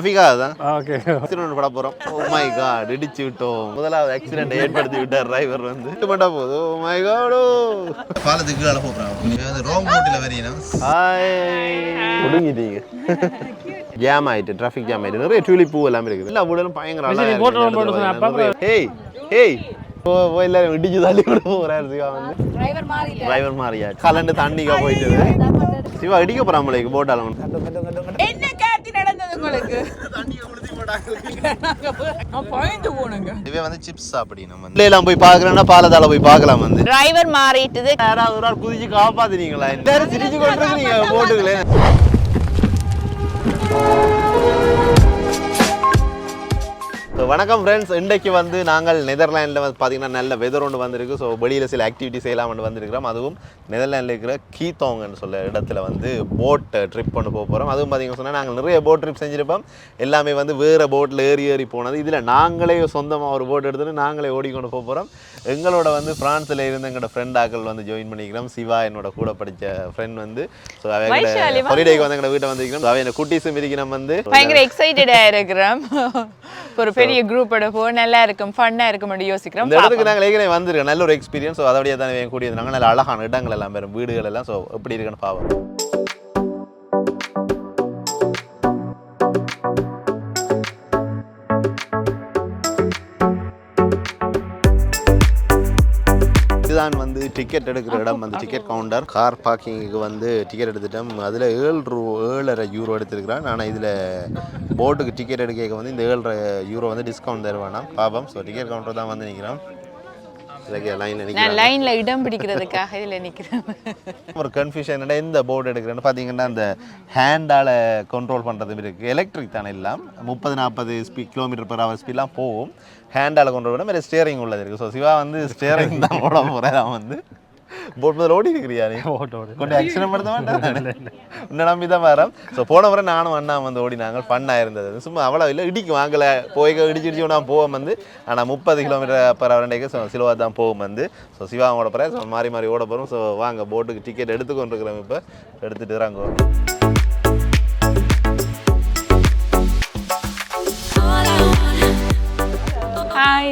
ரஃபிகா தான் okay. Accident பட போறோம். ஓ மை காட் இடிச்சு விட்டோம். முதலாவது ஆக்சிடென்ட் ஏற்படுத்தி விட்டார் டிரைவர் வந்து. இது பண்ணா போதும். ஓ மை காடோ பாலத்துக்கு கீழே போகிறான் ராங் ரூட்டில் ஹாய் ஒடுங்கிட்டீங்க ஜாம் ஆயிட்டு டிராஃபிக் ஜாம் ஆயிட்டு. நிறைய டியூலிப் பூ எல்லாமே இருக்குது. எல்லா ஊடலும் பயங்கர ஓ ஓ எல்லாரும் இடிச்சு தள்ளி விட போறாரு சிவா வந்து. டிரைவர் மாறி டிரைவர் மாறியா கலண்டு தண்ணிக்கா போயிட்டு சிவா இடிக்க போட்டாலும் என்ன காத்தி நடந்தது உங்களுக்கு வந்து சிப்ஸ் சாப்பிடி நம்ம வந்து பிள்ளைலாம் போய் பாக்குறேன்னா பாலத்தால போய் பார்க்கலாம் வந்து. டிரைவர் மாறிட்டுது. யாராவது ஒரு ஆள் குதிச்சு காப்பாத்துனீங்களா? எல்லாரும் சிரிச்சு கொண்டிருக்கீங்க போட்டுங்களே So, வணக்கம் ஃப்ரெண்ட்ஸ் இன்றைக்கு வந்து நாங்கள் நெதர்லாண்டில் வந்து பார்த்தீங்கன்னா நல்ல வெதர் ஒன்று வந்திருக்கு. ஸோ வெளியில் சில ஆக்டிவிட்டி செய்யலாம்னு வந்திருக்கிறோம். அதுவும் நெதர்லாண்டில் இருக்கிற கீத்தோங்கன்னு சொல்ல இடத்துல வந்து போட் ட்ரிப் பண்ண போக போகிறோம் அதுவும் பார்த்தீங்கன்னா சொன்னால் நாங்கள் நிறைய போட் ட்ரிப் செஞ்சிருப்போம். எல்லாமே வந்து வேறு போட்டில் ஏறி ஏறி போனது. இதில் நாங்களே சொந்தமாக ஒரு போட் எடுத்துட்டு நாங்களே ஓடிக்கொண்டு போக போகிறோம் எங்களோட வந்து ஃப்ரான்ஸில் இருந்து எங்களோட ஃப்ரெண்ட் ஆக்கள் வந்து ஜாயின் பண்ணிக்கிறோம். சிவா என்னோட கூட படித்த ஃப்ரெண்ட் வந்து. ஸோ வைஷாலி, அவங்க ஹாலிடேக்கு வந்து எங்களோட வீட்டை வந்திருக்கிறோம். அவை என்ன குட்டீஸும் இருக்கிறோம் வந்து. பயங்கர எக்ஸைட்டடா இருக்கிறோம். ஒரு பெரிய குரூப்போட போ நல்லா இருக்கும் ஃபன்னா இருக்கும் அப்படி யோசிக்கிறோம். இந்த இடத்துக்கு நாங்கள் ஏற்கனவே வந்திருக்கோம். நல்ல ஒரு எக்ஸ்பீரியன்ஸ் அதோடய தானே கூடியது நாங்கள் நல்ல அழகான இடங்கள் எல்லாம் பெறும் வீடுகள் எல்லாம். ஸோ எப்படி இருக்குன்னு பாவம் இதுதான் வந்து டிக்கெட் எடுக்கிற இடம் வந்து டிக்கெட் கவுண்டர் கார் பார்க்கிங்க்கு வந்து டிக்கெட் எடுத்துட்டோம். அதில் ஏழு ரூ ஏழரை யூரோ எடுத்திருக்கிறேன். ஆனால் இதில் போட்டுக்கு டிக்கெட் எடுக்க வந்து இந்த ஏழரை யூரோ வந்து டிஸ்கவுண்ட் தருவானாம். பாபம் ஸோ டிக்கெட் கவுண்டர் தான் வந்து லைனில் நான் லைன்ல இடம் பிடிக்கிறதுக்காக இதுல நிக்கிறேன். ஒரு கன்ஃபியூஷன் என்னடா எந்த போர்டு எடுக்கிறேன்னு பார்த்தீங்கன்னா அந்த ஹேண்டால் கண்ட்ரோல் பண்ணுறது இருக்குது எலக்ட்ரிக் தானே இல்லாம் முப்பது நாற்பது ஸ்பீ கிலோமீட்டர் per ஹவர் ஸ்பீட்லாம் போகும். ஹேண்டால் கண்ட்ரோல் பண்ண மாதிரி ஸ்டியரிங் உள்ளது இருக்குது ஸோ சிவா வந்து ஸ்டியரிங் தான் ஓட போகிறேன் வந்து. போட் முதல்ல ஓடி இருக்கிறியா நீ கொண்டு ஆக்சிடென்ட் படுத்த மாட்டேன் உன்னை நம்பி தான் வரேன் ஸோ போன முறை நானும் அண்ணா வந்து ஓடினாங்க. ஃபன்னாக இருந்தது. சும்மா அவ்வளோ இல்லை. இடிக்கு வாங்கலை. போய் இடிச்சு இடிச்சு நான் போவோம் வந்து. ஆனால் முப்பது கிலோமீட்டர் பர் ஹவர்ண்டேக்கு ஸோ சிலுவா தான் போகும் வந்து. ஸோ சிவா ஓட போகிறேன் ஸோ மாறி மாறி ஓட போகிறோம் ஸோ வாங்க போட்டுக்கு டிக்கெட் எடுத்துக்கொண்டிருக்கிறோம் இப்போ. எடுத்துகிட்டு இறங்குவோம். Hi.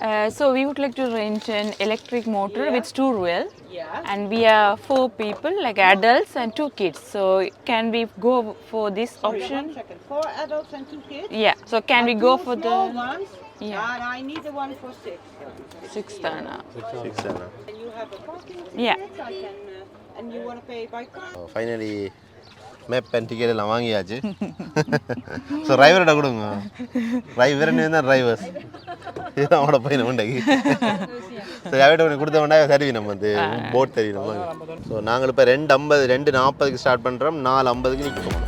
Uh, so we would like to rent an electric motor yeah. with two wheel. Yeah. And we are four people, like adults and two kids. So can we go for this Sorry, option? One second. Four adults and two kids. Yeah. So can and we go for the? Ones? Yeah. And I need the one for six. Six tana. Six tana. And you have a parking ticket. Yeah. I can, uh, and you want to pay by card. Oh, finally. மேப்பேன் ticket எல்லாம் வாங்கியாச்சு so டிரைவர்கிட்ட கொடுங்க driver தான் drivers இதுதான் அவனோட பையன் உண்டைக்கு சரி அவர்கிட்ட உனக்கு கொடுத்த வேண்டாம் சரி நம்ம வந்து போட் தெரியும் நம்ம ஸோ நாங்கள் இப்போ ரெண்டு ஐம்பது ரெண்டு நாற்பதுக்கு ஸ்டார்ட் பண்ணுறோம் நாலு ஐம்பதுக்கு நிற்கும்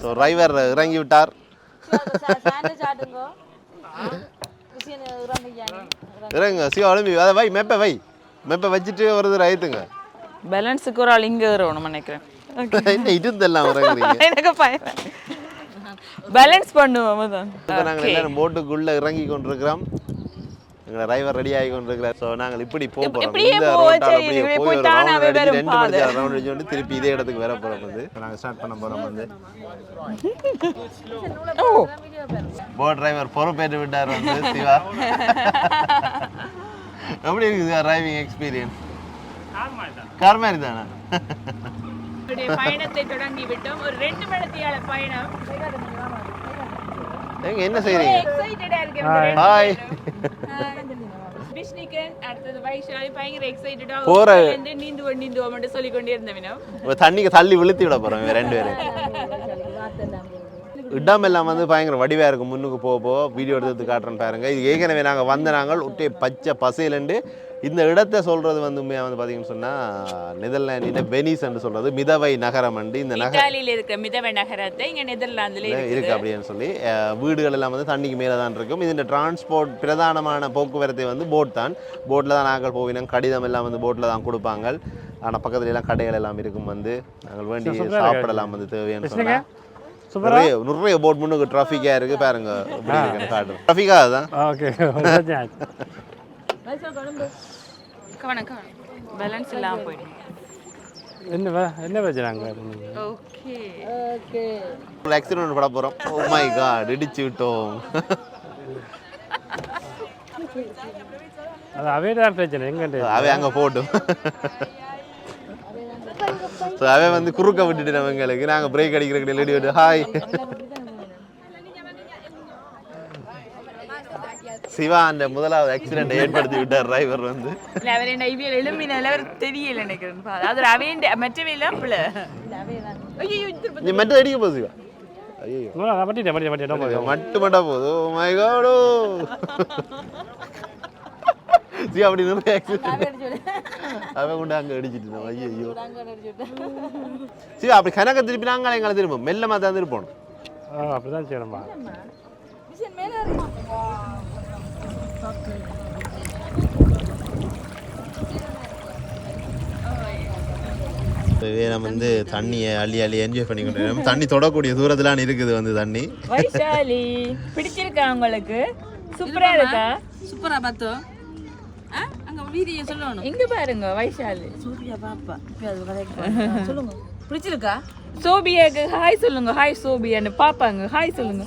ஸோ டிரைவர் இறங்கி விட்டார் இறங்க சிவா அலும்பி அதை வை மெப்பை வை. மெப்பை வச்சுட்டு வருது ரைத்துங்க பேலன்ஸுக்கு ஒரு ஆள் இங்கே வரணும் நினைக்கிறேன். என்ன இருந்தெல்லாம் எனக்கு பயம். பேலன்ஸ் பண்ணுவோம் நாங்கள் எல்லாரும் போட்டுக்குள்ளே இறங்கி கொண்டிருக்கிறோம். எங்களை டிரைவர் ரெடி ஆகி கொண்டிருக்கிறார் ஸோ நாங்கள் இப்படி போக போகிறோம் இந்த ரோட்டால அப்படியே போய் ஒரு ரவுண்ட் அடிச்சு ரெண்டு. மணி ரவுண்ட் அடிச்சு வந்து திருப்பி இதே இடத்துக்கு வர போகிறோம் வந்து. நாங்கள் ஸ்டார்ட் பண்ண போகிறோம் வந்து. ஓ. போட் டிரைவர் பொறுப்பேற்று விட்டார் வந்து சிவா. எப்படி இருக்குது சார் டிரைவிங் எக்ஸ்பீரியன்ஸ் கார் மாதிரி தானே? பயணத்தை தொடங்கி விட்டோம் ஒரு ரெண்டு மணித்தியால பயணம். எங்க என்ன செய்றீங்க? எக்ஸைட்டடா இருக்கேன் ஹாய் போற- தண்ணிக்கு தள்ளி விழுத்தி விட இவங்க ரெண்டு பேரும். இடம் எல்லாம் வந்து பயங்கர வடிவாக இருக்கும் முன்னுக்கு போக போக வீடியோ எடுத்து காட்டுறேன் பாருங்க. இது ஏற்கனவே நாங்கள் வந்த நாங்கள் ஒட்டே பச்சை பசையிலண்டு இந்த இடத்தை சொல்றது வந்து வந்து பார்த்தீங்கன்னு சொன்னால் நெதர்லாண்டில் வெனிஸ் என்று சொல்றது மிதவை நகரம் அண்டு இந்த நகர் இத்தாலியில இருக்க மிதவ நகரத்தை இங்க நெதர்லாந்துல இருக்கு இருக்கு அப்படின்னு சொல்லி வீடுகள் எல்லாம் வந்து தண்ணிக்கு மேலே தான் இருக்கும். இது இந்த டிரான்ஸ்போர்ட் பிரதானமான போக்குவரத்து வந்து போட் தான். போட்டில் தான் நாங்கள் போவினோம் கடிதம் எல்லாம் வந்து போட்டில் தான் கொடுப்பாங்க. ஆனால் பக்கத்துல எல்லாம் கடைகள் எல்லாம் இருக்கும் வந்து. நாங்கள் வேண்டி சாப்பிடலாம் வந்து தேவைன்னு சொன்னால் நிறைய நிறைய போட் முன்னுக்கு டிராஃபிக்காக இருக்கு பாருங்க. டிராஃபிக்காக தான் ஓகே கவனம் பேலன்ஸ் இல்லாமல் போயிடும் என்ன வே- என்ன பிரச்சனை அங்கே ஓகே ஒரு ஆக்சிடென்ட் பட போகிறோம் ஓ மை காட் இடிச்சு விட்டோம் அது அவே தான் பிரச்சனை எங்கிட்ட அவை அங்கே போட்டும். ஸோ அவன் வந்து குறுக்க விட்டுட்டு நம்மங்களுக்கு நாங்கள் பிரேக் அடிக்கிற லேடி விட்டு ஹாய் சிவா அந்த முதலாவது ஆக்சிடென்ட் ஏற்படுத்தி விட்டார் டிரைவர் வந்து. இல்லை அவர் என்ன இவியல் எழும்பினால அவர் தெரியல நினைக்கிறேன் பா. அது அவையன் மற்றவையெல்லாம் பிள்ளை ஐயோ நீ மட்டும் அடிக்க போகுது சிவா. ஐயோ பட்டிட்டேன் மட்டும் மட்டும் போகுது ஓ மை காடோ சிவா அப்படி நிறைய ஆக்சிடென்ட் அவன் கொண்டு அங்கே அடிச்சிட்டு இருந்தான். ஐயோ சிவா அப்படி கணக்க திருப்பி நாங்களே எங்களை திரும்ப? மெல்லமாக தான் திருப்பணும். ஆ அப்படி இப்போவே நம்ம வந்து தண்ணியை அள்ளி அள்ளி என்ஜாய் பண்ணி கொண்டு இருக்கோம். தண்ணி தொடக்கூடிய தூரத்துலாம் இருக்குது வந்து தண்ணி. வைஷாலி பிடிச்சிருக்கா உங்களுக்கு? சூப்பரா இருக்கா? சூப்பரா பார்த்தோம் அங்க வீடியோ சொல்லணும். இங்க பாருங்க வைஷாலி. சூர்யா பாப்பா. இப்ப அது கதைக்கு சொல்லுங்க. பிடிச்சிருக்கா? சோபியாக்கு ஹாய் சொல்லுங்க ஹாய் சோபியான்னு பாப்பாங்க ஹாய் சொல்லுங்க.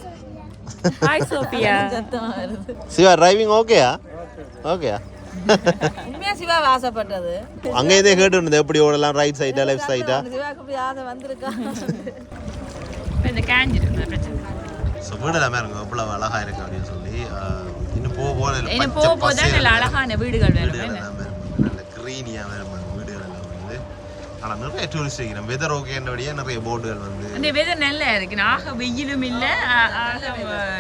ஹாய் சோபியா சத்தமா வருது சிவா டிரைவிங் ஓகேயா ஓகேயா உண்மையா சிவாவை ஆசைப்பட்டது அங்கே இதே கேட்டு இருந்தது எப்படி ஓடலாம் ரைட் சைடா லெஃப்ட் சைடா சிவாக்கு இப்படி ஆசை வந்திருக்கா இந்த கேஞ்சிட்டு பிரச்சனை ஸோ வீடெல்லாம் இருங்க எவ்வளோ அழகா இருக்கு அப்படின்னு சொல்லி ஆஹ், இன்னும் போக போக என்ன போக போதா நல்ல அழகான வீடுகள் வேணும்? நல்ல க்ரீனியாக ஆனால் நிறைய டூரிஸ்ட் வைக்கிறோம் வெதர் ஓகேன்றபடியே நிறைய போட்டுகள் வந்து அந்த வெதர் நல்லா இருக்கு. ஆக வெயிலும் இல்ல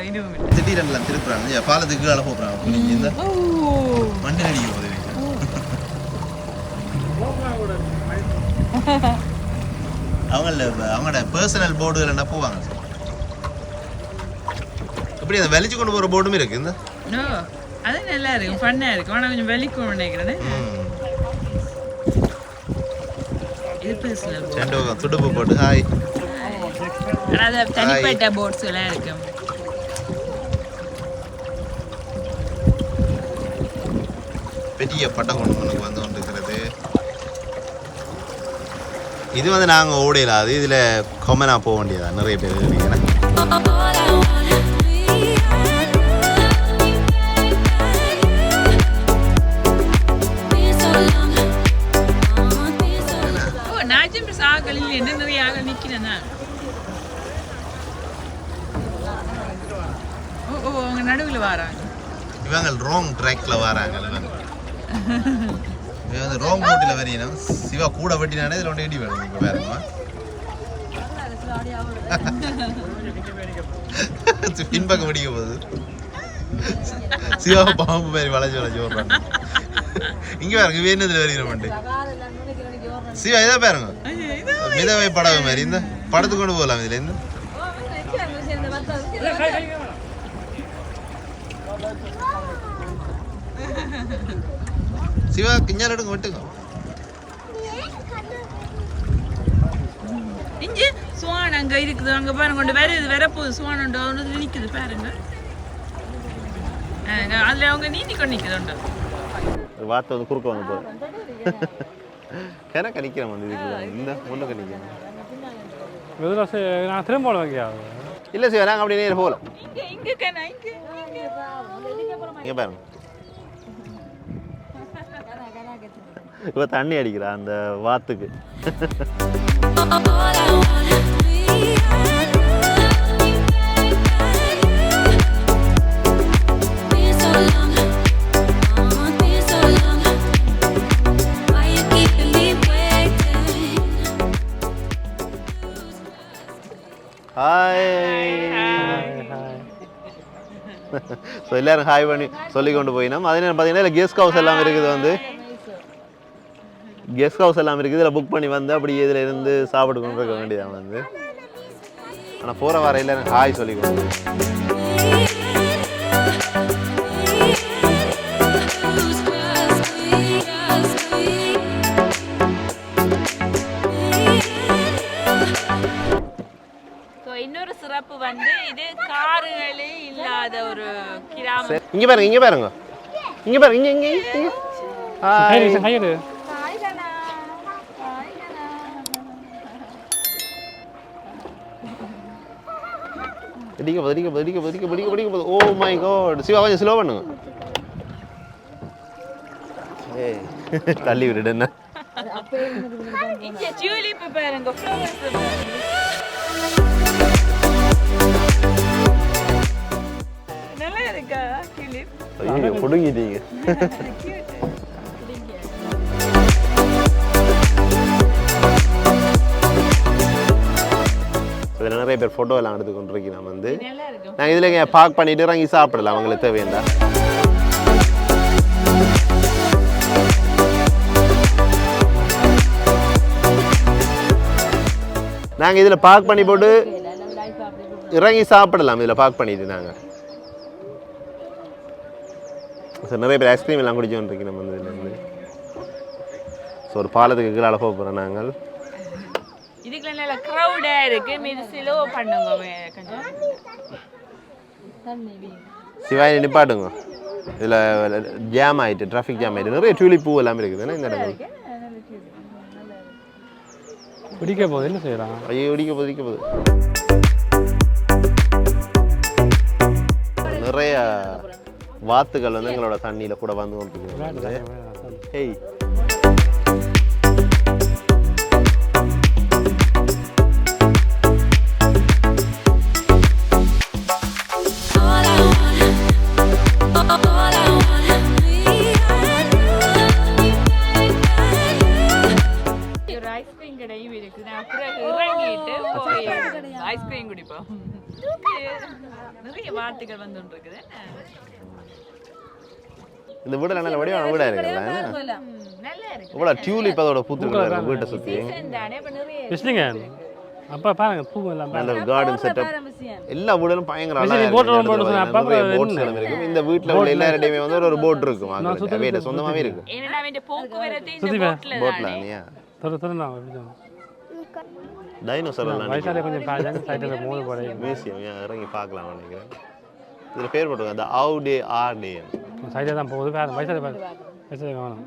இதுவும் இல்ல. திடீரெல்லாம் திருப்புறாங்க. பாலத்துக்கு கீழே போகிறாங்க நீங்கள் இந்த மண்டை அடிக்க எனக்கு. அவங்கள அவங்களோட பர்சனல் போர்டுகள் என்ன போவாங்க? இப்படி அந்த வெளிச்சு கொண்டு போகிற போர்டும் இருக்கு இந்த? நோ அது நல்லா இருக்கு ஃபன்னா இருக்கு ஆனா கொஞ்சம் வெளிக்கும் நினைக்கிறேன். ம். இது பர்சனல் ரெண்டு பக்கம் துடுப்பு போட்டு. ஹாய் ஆனா அது தனிப்பட்ட போட்ஸ் எல்லாம் இருக்கு. பெரிய பட்டகுணம் ஒன்று வந்து கொண்டு இருக்கிறது இது வந்து நாங்கள் ஓடையில அது இதில் கொமனாக போக வேண்டியதா? நிறைய பேர் இருக்கிறீங்கன்னா இவங்க ராங் ட்ராக்ல வராங்க இவங்க இவங்க வந்து ராங் ரூட்டில் வரீங்கன்னா சிவா கூட வெட்டினானே இதில் ஒன்று இடி வேணும் இப்போ வேறமா பின்பக்கம் வெடிக்க போகுது. சிவா பாம்பு மாதிரி வளைச்சு வளைச்சு ஓடுறாங்க இங்க பாருங்க இவ என்னதுல வருகிறோம் சிவா இதை பாருங்க. மிதவை படவை மாதிரி இந்த படத்துக்கு கொண்டு போகலாம் இதுல சிவா கிஞ்சால் எடுங்க விட்டுங்க. இங்க சுவான் அங்க இருக்குது. அங்க பாருங்க கொண்டு வருது வரப்போகுது. சுவான் உண்டு. ஒன்று நிக்குது பாருங்க. அதுல அவங்க நீந்தி கொண்டு நிக்குது உண்டு வார்த்தை வந்து குறுக்க வந்து போகுது. கிணக்க நிற்கிறேன் வந்து இதுக்கு. இந்த முன்னுக்கு நிற்கிறேன் இதில் நான் திரும்ப வைக்கியா இல்லை சிவா நாங்கள் அப்படி நேரம் போகலாம். இங்கே பாருங்க. இப்போ தண்ணி அடிக்கிறா அந்த வாத்துக்கு. ஹாய் ஸோ எல்லோரும் ஹாய் பண்ணி சொல்லி கொண்டு போயினோம். அதே நேரம் பார்த்தீங்கன்னா இல்லை கெஸ்ட் ஹவுஸ் எல்லாம் இருக்குது வந்து. கெஸ்ட் ஹவுஸ் எல்லாம் இருக்குது. இதில் புக் பண்ணி வந்து அப்படியே இதில் இருந்து சாப்பிட்டு கொண்டு இருக்க வேண்டியதான் வந்து. ஆனால் போகிற வர எல்லாரும் ஹாய் சொல்லி இன்னொரு சிறப்பு வந்து இது காருகளே இல்லாத ஒரு கிராமம். இங்கே பாருங்க இங்கே பாருங்க. இங்க பாரு இங்க இங்க இடிக்க போது இடிக்க போது இடிக்க போது இடிக்க போது இடிக்க போது ஓ மை காட் சிவா கொஞ்சம் ஸ்லோ பண்ணுங்க ஏய் தள்ளி விடுடு என்ன பாருங்க நல்லா இருக்கா ஐயோ புடுங்கிட்டீங்க இதில் நிறைய பேர் ஃபோட்டோ எல்லாம் எடுத்து கொண்டிருக்கிறோம் வந்து. நல்லா இருக்கும் நாங்கள் இதில் பார்க் பண்ணிட்டு இறங்கி சாப்பிடலாம் அவங்களுக்கு தேவையா நாங்கள் இதில் பார்க் பண்ணி போட்டு இறங்கி சாப்பிடலாம் இதில் பார்க் பண்ணிட்டு நாங்கள் சார் நிறைய பேர் ஐஸ்கிரீம் எல்லாம் குடிச்சோன்னு இருக்கோம் நம்ம இதில் இருந்து. ஸோ ஒரு பாலத்துக்கு கீழே போக போகிறோம் நாங்கள். இதுக்குள்ள நல்ல க்ரௌடா இருக்கு. மீது ஸ்லோ பண்ணுங்க கொஞ்சம். சிவாயி நிப்பாட்டுங்க. இதில் ஜாம் ஆயிட்டு டிராஃபிக் ஜாம் ஆயிட்டு நிறைய டியூலிப் பூ எல்லாமே இருக்குது. இந்த இடத்துல? பிடிக்க போகுது. என்ன செய்யலாம் ஐயோ இடிக்க போகுது இடிக்க போகுது. நிறைய வாத்துகள் வந்து எங்களோட தண்ணியில் கூட வந்து ஹேய் நிறைய வார்த்தைகள் வந்து இருக்குது இந்த வீடுல நல்ல வடிவான வீடா இருக்குல்ல? இருக்கு. இவ்வளோ டியூலிப் அதோட பூத்துக்கள் வீட்டை சுற்றி நிறைய விஷ்ணுங்க அப்பா பாருங்க பூ எல்லாம் நல்ல ஒரு கார்டன் செட்டப் எல்லா வீடுகளும் பயங்கர அழகா இருக்கு. எல்லாம் இருக்கும் இந்த வீட்ல உள்ள எல்லாருடையுமே வந்து ஒரு- போட் இருக்கும்? அவங்களுக்கு. வீடு சொந்தமாவே இருக்கும் ஏன்னா இந்த போக்குவரத்து இந்த சுத்தி போட்ல போட்ல இல்லையா? தொட தொட நான் எப்படி டைனோசர் எல்லாம் வயசாலே கொஞ்சம் பாஜாங்க சைட்டில் மூணு போட மியூசியம் இறங்கி பார்க்கலாம் நினைக்கிறேன். இதுல பேர் போட்டுருங்க அந்த ஆவ் டே ஆர் டே சைடில் தான் போகுது. வேறு வயசாலே பாரு வயசாலே வேணும்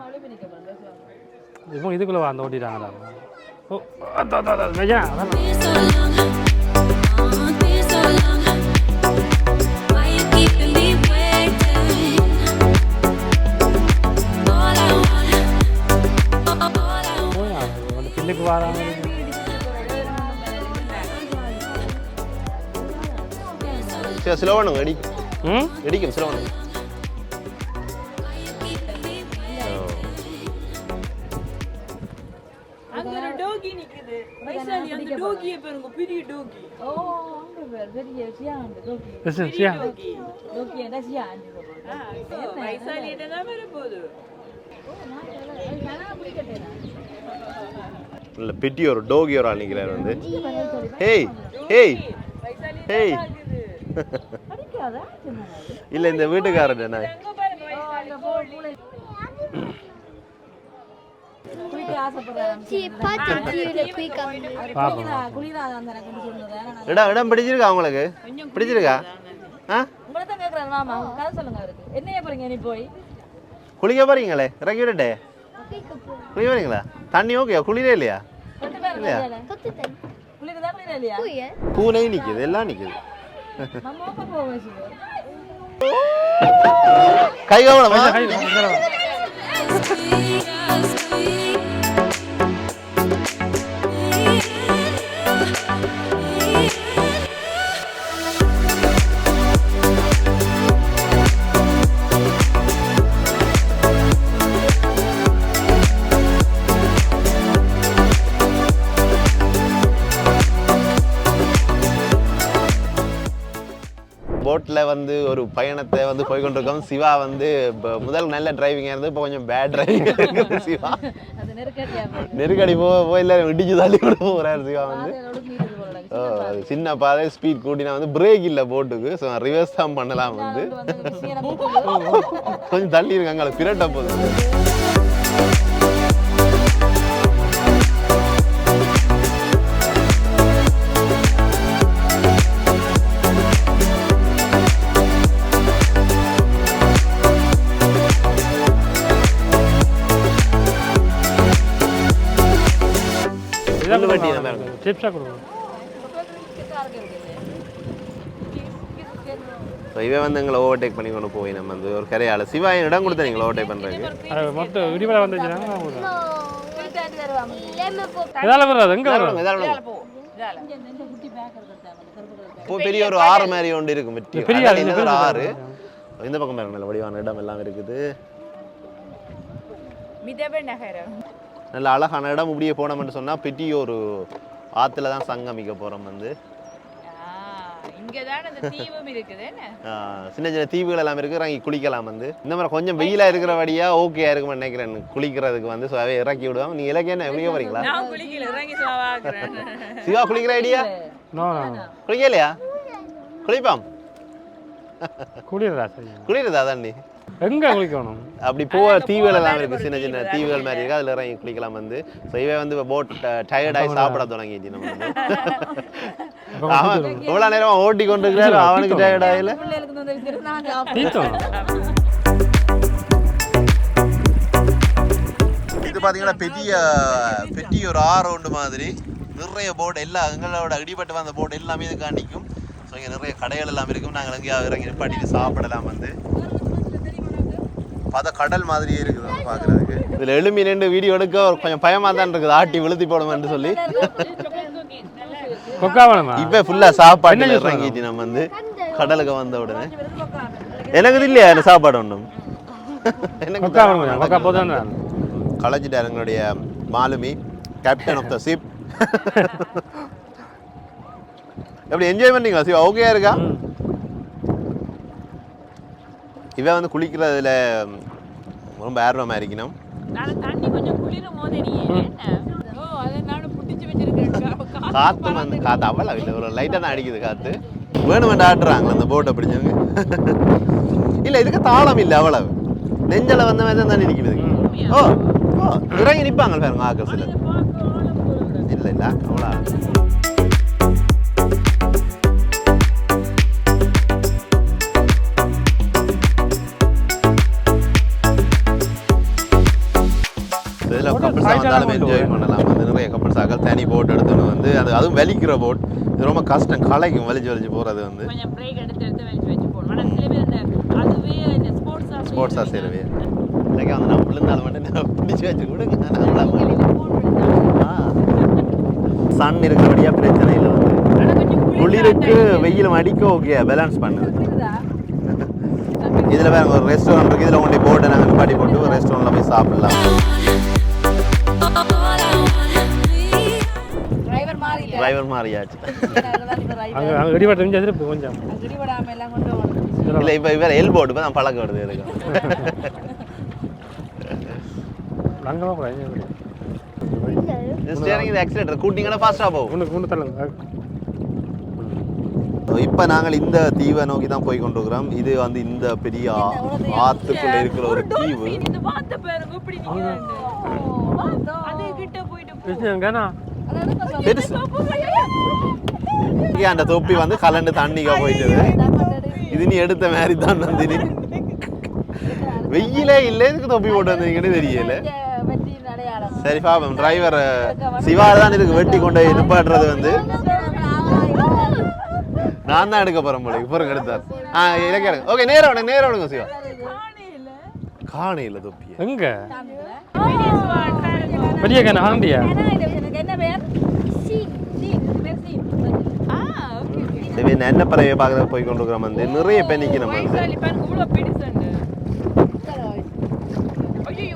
இப்போ இதுக்குள்ளே அந்த ஓட்டிட்டாங்களா ஓ அதான், அதான், அதான், வெஜா, அதான். Been so long, oh, been so long. Why you keeping me waiting? All I want, all I want. போய்? அந்த பின்னுக்கு வராங்க சரி ஸ்லோ பண்ணுங்க இடிக்கும் ம்? இடிக்கும் ஸ்லோ பண்ணுங்க அங்க ஒரு டோகி நிக்குது. வயசாலி அந்த டோகியை பாருங்க பெரிய டோகி ஓ அங்க பேர் பெரிய சியாண்டு டோக்கி. லட்சம் சியா? டோகி டோக்கி. என்ன சியாண்டு வயசாலிட்ட தான் வர போகுது இல்ல பிட்டி ஒரு டோகி ஒரு ஆள் வந்து. Hey hey hey. இல்ல இந்த கொண்டு சொல்லுங்க இடம் இடம் பிடிச்சிருக்கா உங்களுக்கு பிடிச்சிருக்கா? ஆ? உங்களை தான் கேட்குறாரு மாமா கதை சொல்லுங்க அவருக்கு என்னைய போறீங்க நீ போய் குளிக்க போறீங்களே? இறக்கி விடட்டே? குளிக்க போறீங்களா? தண்ணி ஓகே குளிரே இல்லையா? இல்லையா? பூனை நிக்குது எல்லாம் நிக்குது. நம்ம ஓப்பன் பயணத்தை வந்து போய் கொண்டிருக்கோம் சிவா வந்து இப்ப முதல் நல்ல டிரைவிங்காக இருந்து இப்போ கொஞ்சம் பேட் டிரைவிங்காக இருக்குது சிவா. நெருக்கடி போக போய் இல்லை இடிச்சு தள்ளி கூட போகிறாரு சிவா வந்து. சின்ன பாதை. ஸ்பீட் கூட்டினா வந்து பிரேக் இல்லை போட்டுக்கு ஸோ ரிவர்ஸ் தான் பண்ணலாம் வந்து. கொஞ்சம் தள்ளி இருக்காங்க பிரட்ட போகுது. டிப்ஸாக கொடுக்கணும் ஸோ இவன் வந்து எங்களை ஓவர்டேக் பண்ணி கொண்டு போய் நம்ம வந்து ஒரு கரையால் சிவா என் இடம் கொடுத்த நீங்களா ஓவர்டேக் பண்ணுறதுக்கு அது மொத்தம் இடிமலை வந்துச்சுன்னா எதால வராது எங்கே வராது இப்போ பெரிய ஒரு ஆறு மாதிரி ஒன்று இருக்கும் பெரிய ஆறு, ஒரு இந்த பக்கம் பாருங்க நல்ல வடிவான இடம் எல்லாம் இருக்குது மிதப நகரம் நல்ல அழகான இடம் இப்படியே போனோம்னு சொன்னால் ஒரு ஆற்றுல தான் சங்கமிக்க போகிறோம் வந்து. இங்கே தான் அந்த தீவும் இருக்குது என்ன? ஆ, சின்ன சின்ன தீவுகள் எல்லாம் இருக்கு இறங்கி குளிக்கலாம் வந்து. இந்த மாதிரி கொஞ்சம் வெயிலா இருக்கிறபடியா ஓகேயா இருக்கும்னு நினைக்கிறேன். குளிக்கிறதுக்கு வந்து அவை இறக்கி விடுவாங்க நீங்க இலக்கிய என்ன? இறங்கி சுவாக்குறேன் சிவா குளிக்கிற ஐடியா நோ நோ குளிக்கலையா? குளிப்பாம். குளிரா சரி குளிருதா அதான் நீ எங்கே குளிக்கணும்? அப்படி போக தீவுகள் எல்லாம் இருக்கு சின்ன சின்ன தீவுகள் மாதிரி இருக்கு. அதுல இறங்கி குளிக்கலாம் வந்து. ஸோ இவன் வந்து போட் டயர்டாகி சாப்பிட தொடங்கிட்டு நம்ம அவன் இவ்வளோ நேரம் ஓட்டி கொண்டு இருக்கிறாரு அவனுக்கு டயர்ட் தீர்த்தம் இது பார்த்தீங்கன்னா பெரிய பெரிய ஒரு ஆறு உண்டு மாதிரி. நிறைய போட் எல்லா எங்களோட அடிபட்டு வந்த போட் எல்லாமே இது காணிக்கும் ஸோ இங்கே நிறைய கடைகள் எல்லாம் இருக்கும். நாங்கள் எங்கேயாவது இறங்கி நிப்பாட்டிட்டு சாப்பிடலாம் வந்து. பார்த்தா கடல் மாதிரியே இருக்குது பார்க்குறதுக்கு. இதுல எழுமி நின்று வீடியோ எடுக்க ஒரு கொஞ்சம் பயமா தான் இருக்குது. ஆட்டி விழுத்தி போடுமென்று சொல்லி. இப்ப ஃபுல்லா சாப்பாடு இறங்கிட்டு நம்ம வந்து கடலுக்கு வந்த உடனே. எனக்கு இல்லையா? இந்த சாப்பாடு ஒன்றும் கலைச்சிட்டார் எங்களுடைய மாலுமி கேப்டன் ஆஃப் த ஷிப் எப்படி என்ஜாய் பண்ணீங்களா சிவா ஓகேயா இருக்கா? இவன் வந்து குளிக்கிறதுல ரொம்ப ஆர்வமா இருக்கணும். காத்து வந்து காத்து அவ்வளோ இல்லை. ஒரு லைட்டாக தான் அடிக்குது காத்து. வேணுமெண்டு ஆடுறாங்களா அந்த போட்டை பிடிச்சவங்க. இல்லை இதுக்கு தாளம் இல்லை அவ்வளவு. நெஞ்சல வந்த மாதிரி தான் நிற்கிறது ஓ ஓ இறங்கி நிற்பாங்க பாருங்க ஆக்கள் சிலர். இல்லை இல்லை அவ்வளோ வந்தாலும் என்ஜாய் பண்ணலாம். வந்து நிறைய ஆக்கள் தனி போட் எடுத்துன்னு வந்து அது அதுவும் வலிக்கிற போட் இது ரொம்ப கஷ்டம். களைக்கும். வலிச்சு வலிச்சு போகிறது வந்து. ஸ்போர்ட்ஸாக சேருவே இல்லைக்கா வந்து நான் விழுந்தாலும் மட்டும் நான் பிடிச்சி வச்சு கொடுங்க சன் இருக்கிறபடியா பிரச்சனை இல்லை வந்து. குளிருக்கு வெயிலும் அடிக்க ஓகே பேலன்ஸ் பண்ணுது இதில் வேற ஒரு ரெஸ்டாரண்ட் இருக்குது இதில் கொண்டு போட்டு நாங்கள் நிப்பாட்டி போட்டு ஒரு ரெஸ்டாரண்ட்டில் போய் சாப்பிடலாம். டிரைவர் மாறி டிரைவர் மாறியாச்சு அங்கே அங்கே இடிபட்டு தெரிஞ்சு எதிர்ப்பு கொஞ்சம். இல்லை இப்போ வேறு எல் போட்டு தான் பழக்கம் வருது எனக்கு. அங்கே ஸ்டேரிங் இது ஆக்சிலேட்டர் கூட்டிங்கன்னா ஃபாஸ்ட்டாக போகும். ஒன்று கொண்டு தள்ளுங்க. இப்போ நாங்கள் இந்த தீவை நோக்கி தான் போய் கொண்டிருக்கிறோம். இது வந்து இந்த பெரிய ஆத்துக்குள்ள இருக்கிற ஒரு தீவு. பெருசு. இங்கே அந்த தொப்பி வந்து கலண்டு தண்ணிக்கா போயிட்டது. இது நீ எடுத்த மாதிரி தான் நந்தினி. வெயிலே இல்லை எதுக்கு தொப்பி போட்டு வந்தீங்கன்னு தெரியல. சரி பாப்போம். டிரைவர் சிவா தான் இதுக்கு வெட்டி கொண்டு போய் நிப்பாட்டுறது வந்து. நான் தான் எடுக்க போறேன் போல இப்போ எடுத்தார். ஆ இலக்கிய ஓகே நேரம் விடுங்க நேரம் விடுங்க சிவா. காணையில் தொப்பிய. எங்கே? பெரிய கண்ணா ஆண்டியா என்ன பறவையை பார்க்குறது போய் கொண்டு இருக்கிறோம் வந்து நிறைய பேர்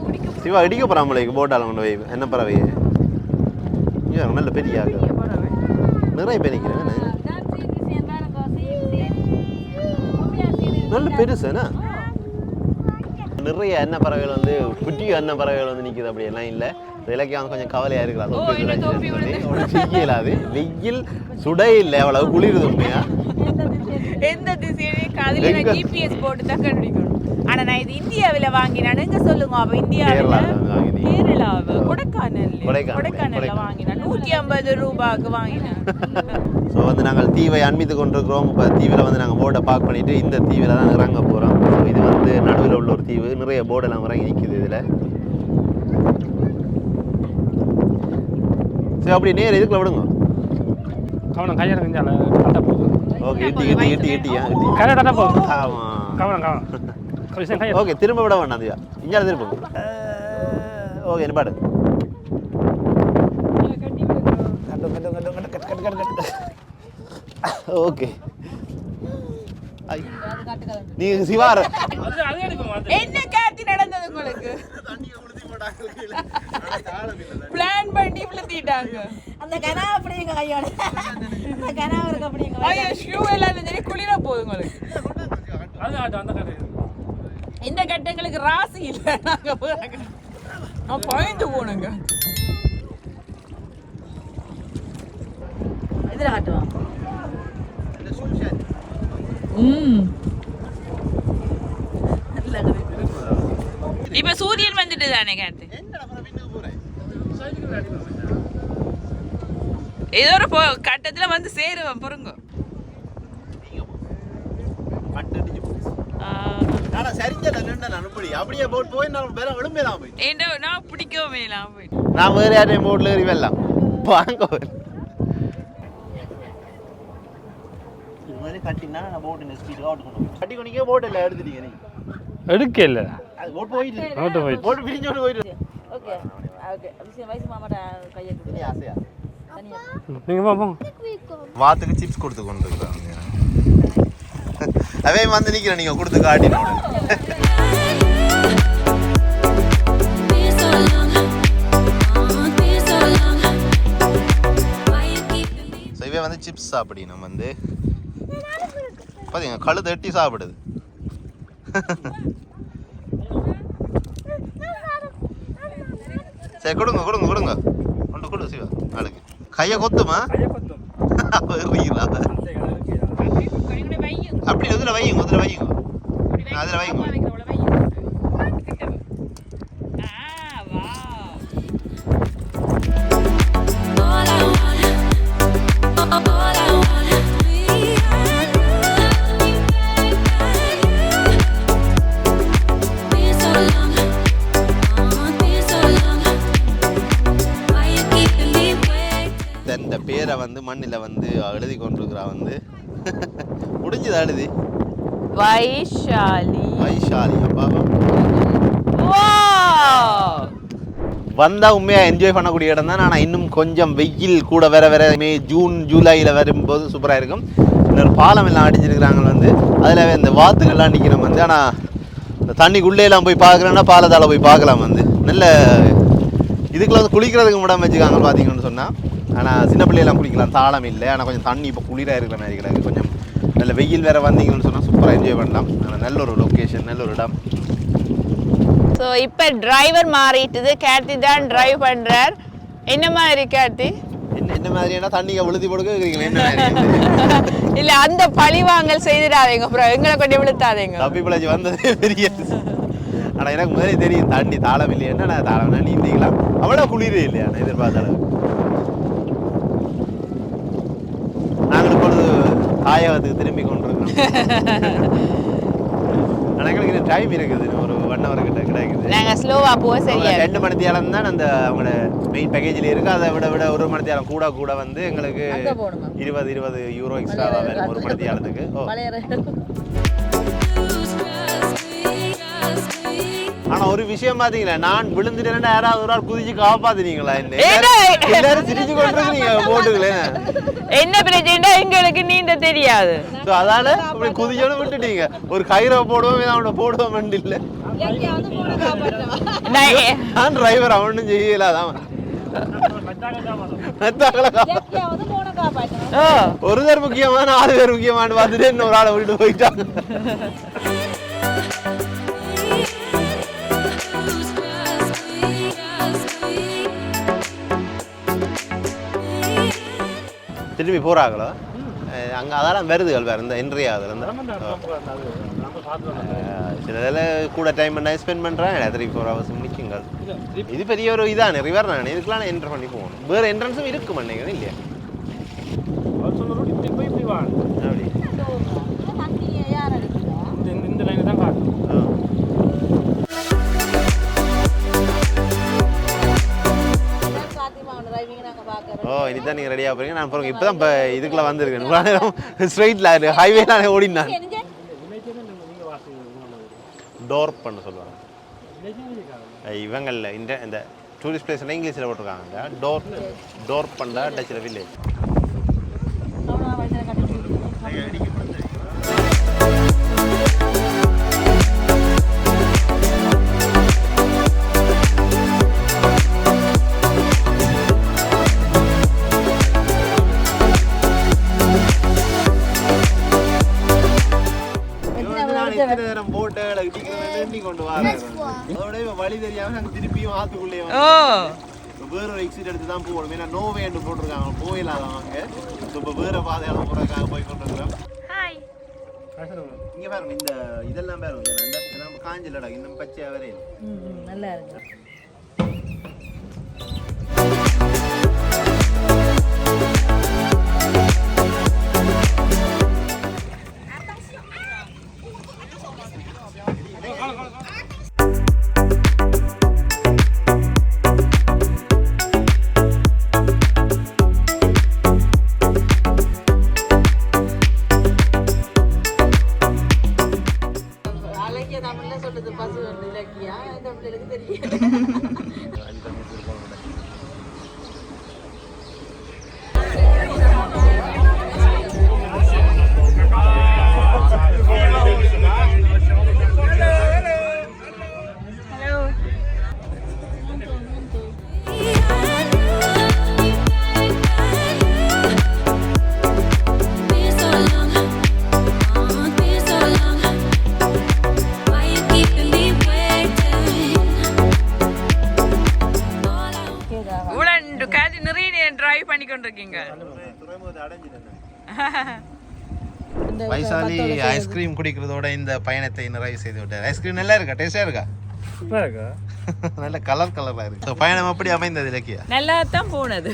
உடிக்க சிவா இடிக்க போறாமலே போட்டால கொண்டு போய் என்ன பறவையை ஐயோ, நல்ல பெரிய நிறைய பேர் நிற்கிறேன் நல்ல பெருசு என்ன நிறைய எண்ணெய் பறவைகள் வந்து குட்டி எண்ணெய் பறவைகள் வந்து நிற்குது அப்படி. எல்லாம் இல்லை. இலக்கியம் வந்து கொஞ்சம் கவலையா இருக்கிறா தொப்பி செய்யலாது வெயில் சுட இல்லை. அவ்வளவு குளிருது உண்மையா. எந்த திசையிலையும் காதுல ஜிபிஎஸ் போட்டு தான் கண்டுபிடிக்கணும். ஆனா நான் இது இந்தியாவில வாங்கினேன். எங்க சொல்லுங்க. அப்ப இந்தியாவில. கேரளாவு கொடைக்கானல் கொடைக்கானல். வாங்கினேன் நூத்தி ஐம்பது ரூபாய்க்கு வாங்கினேன். ஸோ வந்து நாங்கள் தீவை அண்மித்து கொண்டிருக்கிறோம். இப்போ தீவில் வந்து நாங்கள் போர்டை பார்க் பண்ணிட்டு இந்த தீவில் தான் இறங்க போகிறோம் ஸோ இது வந்து நடுவில் உள்ள ஒரு தீவு. நிறைய போர்டெல்லாம் இறங்கி நிற்குது இதில். சரி அப்படி நேர் இதுக்குள்ள விடுங்க? கவனம் கையில் கொஞ்சம் தட்ட போகுது. ஓகே இட்டி இட்டி இட்டி இட்டியா இட்டி போகுது. ஆமா. கவனம் கவனம். ஓகே திரும்ப விட வேண்டாம் தியா இங்கே திரும்ப ஓகே என்ன பாடு ஓகே நீ சிவார் என்ன காத்தி நடந்தது உங்களுக்கு பிளான் பண்ணி விழுத்திட்டாங்க அந்த கனா அப்படிங்க கையோட அந்த கனா இருக்கு அப்படிங்க ஐயோ ஷூ எல்லாம் சரி குளிர போகுது உங்களுக்கு இந்த கட்டங்களுக்கு ராசி இல்லை நாங்க போறாங்க நான் பயந்து போனேங்க. இதுல காட்டுவோம் ம். இப்ப சூரியன் வந்துட்டு தானே காத்து ஏதோ ஒரு பொ- கட்டத்துல வந்து சேருவேன் பொறுங்க. ஆனா சரிஞ்சல நின்று நான் அப்படி அப்படியே போட் போய் நான் வேற விழும்பே தான் போய். நான் பிடிக்கவே இல்லாம போயிட்டு நான் வேற யாரையும் போட்ல ஏறி வெல்லாம் வாங்க. இது மாதிரி கட்டினா நான் போட் இந்த ஸ்பீட் கொண்டு கட்டி கொண்டிக்கே போட் இல்லை எடுத்துட்டீங்க நீங்க எடுக்க இல்லை. அது போட் போயிட்டு நோட்டு போயிடுச்சு போட் பிரிஞ்சோடு போயிட்டு ஓகே ஓகே. விஷயம் வயசு மாமாட்ட கையை நீ ஆசையா? போங்க வாத்துக்கு சிப்ஸ் கொடுத்து கொண்டு இருக்கிறாங்க அவே வந்து நிக்கிறேன் நீங்க கொடுத்து காட்டினோட Been so long, oh, been so long. Why you keeping me? So இவன் வந்து சிப்ஸ் சாப்பிடி நம்ம வந்து. பாத்தீங்க கழுத்து எட்டி சாப்பிடுது. சரி கொடுங்க கொடுங்க கொடுங்க. கொண்டு கொடு சிவா நாளைக்கு. கையை கொத்துமா? வருவீங்களா me waiting? இந்த பேரை வந்து மண்ணில் வந்து எழுதி கொண்டிருக்கிறா வந்து. முடிஞ்சது எழுதி வைஷாலி வைஷாலி அப்பா Wow! வந்தா உண்மையா என்ஜாய் பண்ணக்கூடிய இடம் தான் ஆனால் இன்னும் கொஞ்சம் வெயில் கூட வர வர மே ஜூன் ஜூலையில் வரும்போது சூப்பராக இருக்கும் இன்னொரு பாலம் எல்லாம் அடிச்சிருக்கிறாங்க வந்து அதில் இந்த வாத்துக்கள்லாம் நிற்கிறோம் வந்து ஆனால் இந்த தண்ணிக்குள்ளே எல்லாம் போய் பார்க்குறேன்னா பாலத்தால் போய் பார்க்கலாம் வந்து நல்ல இதுக்குள்ள வந்து குளிக்கிறதுக்கு முடம் வச்சுக்காங்க பார்த்தீங்கன்னு சொன்னால் ஆனால் சின்ன பிள்ளையெல்லாம் குளிக்கலாம் தாளம் இல்லை ஆனால் கொஞ்சம் தண்ணி இப்போ குளிராக இருக்கிற மாதிரி இருக்கிறாங்க கொஞ்சம் நல்ல வெயில் வேறு வந்தீங்கன்னு சொன்னால் சூப்பராக என்ஜாய் பண்ணலாம். நல்ல ஒரு லொக்கேஷன் நல்ல ஒரு இடம். ஸோ இப்போ டிரைவர் மாறிட்டுது. கார்த்தி தான் டிரைவ் பண்றார். என்ன மாதிரி கார்த்தி என்ன மாதிரியான தண்ணியை விழுத்தி போடுக்க இருக்கிறீங்களா என்ன இல்ல அந்த பழிவாங்கல் செய்திடாதீங்க அப்புறம் எங்களை கொண்டு விழுத்தாதீங்க. தப்பி பிழைச்சி வந்ததே பெரிய ஆனால் எனக்கு முதலே தெரியும் தண்ணி தாளம் இல்லையா? நான் தாளம்னா நீந்திக்கலாம். அவ்வளோ குளிரே இல்லையா? நான் எதிர்பார்த்த அளவு நாங்கள் இப்பொழுது தாயகத்துக்கு திரும்பி கொண்டிருக்கிறோம் ஆனால் எங்களுக்கு டைம் இருக்குது. ஒரு ஒன் ஹவர் கிட்ட கிடைக்குது. நாங்க ஸ்லோவா போக சரியா ரெண்டு மணி தியாலம் தான் அந்த அவங்களோட மெயின் பேக்கேஜில் இருக்கு. அதை விட விட ஒரு மணி தியாலம் கூட கூட வந்து எங்களுக்கு? இருபது இருபது யூரோ எக்ஸ்ட்ராவா வரும் ஒரு மணி தியாலத்துக்கு ஓ. ஆனா ஒரு விஷயம் பாத்தீங்களா? நான் விழுந்துட்டேன்னா யாராவது ஒரு ஆள் குதிச்சு காப்பாத்துனீங்களா என்ன! எல்லாரும் சிரிச்சு கொண்டிருக்கீங்க போட்டுங்களேன் என்ன பிரச்சனை எங்களுக்கு நீந்த தெரியாது. அதால இப்படி குதிச்சோன்னு விட்டுட்டீங்க. ஒரு கயிறை போடுவோம் அவனை போடுவோம் இல்ல. நான் டிரைவர் அவனும் செய்யல அதான். ஒரு பேர் முக்கியமா நாலு பேர் முக்கியமானு பார்த்துட்டு இன்னொரு ஆளை விட்டு போயிட்டாங்க. திரும்பி போறாங்களோ? அஹ் அங்க அதெல்லாம் வருதுகள் வேற இந்த இன்றைய அதுல இருந்து. சில இதில் கூட டைம் பண்ண ஸ்பெண்ட் பண்ணுறேன் த்ரீ ஃபோர் ஹவர்ஸ் நிற்குங்கள் இது பெரிய ஒரு இதானே ரிவர் தானே இதுக்கெல்லாம் என்டர் பண்ணி போகணும். வேறு என்ட்ரன்ஸும் இருக்கு மண்ணிங்க இல்லையா? சாத்தியமா டிரைவிங் நாங்கள் ரெடியாக போறீங்க. நான் பாருங்க இப்போ தான் இப்போ இதுக்குள்ள வந்திருக்கேன். இவ்வளோ நேரம் ஸ்ட்ரெயிட்டில் ஹைவேல ஓடினான் டோர் பண்ண சொல்லுவாங்க. இவங்களில் இந்த இந்த டூரிஸ்ட் பிளேஸ்லாம் இங்கிலீஷில் போட்டிருக்காங்க டோர் டோர் பண்ண டச்சில் வில்லேஜ் நேரம் போட்டு கொண்டு வரேன் அதோட வழி தெரியாம நாங்க திருப்பியும் ஆத்துக்குள்ளேயே இப்போ வேற ஒரு எக்ஸிட் எடுத்து தான் போகணும். ஏன்னா நோவேண்டு போட்டிருக்காங்க. போயிடாதவங்க ஸோ இப்போ வேற பாதையால போறதுக்காக போய் கொண்டிருக்கிறோம். இங்க பாருங்க இந்த இதெல்லாம் பாருங்க. நம்ம காஞ்சலடா இன்னும் பச்சையா வரையும் நல்லா இருக்கு. ஐஸ்கிரீம் குடிக்கிறதோட இந்த பயணத்தை நிறைவு செய்து விட்டார். ஐஸ்கிரீம் நல்லா இருக்கா? டேஸ்டா இருக்கா? நல்ல கலர் கலரா இருக்கு. பயணம் எப்படி அமைந்தது இலக்கியா? நல்லா தான் போனது.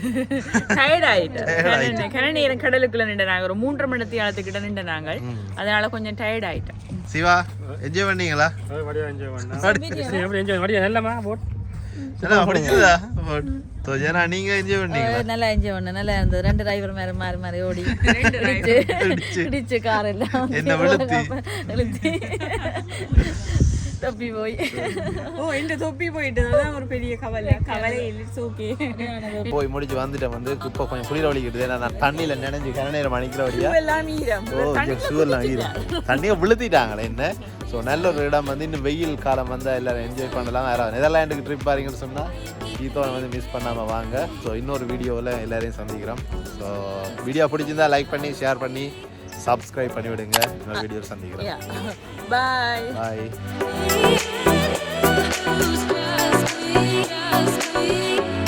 டயர்ட் ஆயிட்டு கன நேரம் கடலுக்குள்ள நின்ற நாங்க ஒரு மூன்றரை மணி நேரத்துக்கிட்ட நின்ற நாங்கள் அதனால கொஞ்சம் டயர்ட் ஆயிட்டேன். சிவா என்ஜாய் பண்ணீங்களா? என்ஜாய் பண்ணா. எப்படி என்ஜாய் நல்லமா போட். நல்லா பிடிச்சதா? ஸோ ஜனா நீங்க என்ஜாய் பண்ணீங்களா? நல்லா என்ஜாய் பண்ண நல்லா இருந்தது. ரெண்டு டிரைவர் மேல மாறி மாறி ஓடி. இடிச்சு. இடிச்சு கார் எல்லாம் என்ன? தப்பி போய். ஓ இந்த தொப்பி போயிட்டு அதான் ஒரு பெரிய கவலை. கவலை. இட்ஸ் ஓகே போய் முடிச்சு வந்துட்டேன் வந்து இப்போ கொஞ்சம் குளிர வலிக்கிட்டு நான் தண்ணியில நினைஞ்சு கன நேரம் அணிக்கிற வழியா. எல்லாம் ஈரம். ஓ ஷுவர்லாம் ஈரம். தண்ணியை விழுத்திட்டாங்களே என்ன? ஸோ நல்ல ஒரு இடம் வந்து இன்னும் வெயில் காலம் வந்தால் எல்லாரும் என்ஜாய் பண்ணலாம். வேற நெதர்லாண்டுக்கு ட்ரிப் பாருங்கன்னு சொன்னால் கீத்தோனை வந்து மிஸ் பண்ணாமல் வாங்க. ஸோ இன்னொரு வீடியோவில் எல்லாரையும் சந்திக்கிறோம். ஸோ வீடியோ பிடிச்சிருந்தா லைக் பண்ணி ஷேர் பண்ணி சப்ஸ்கிரைப் பண்ணிவிடுங்க. இன்னொரு வீடியோ சந்திக்கிறேன். பாய் பாய்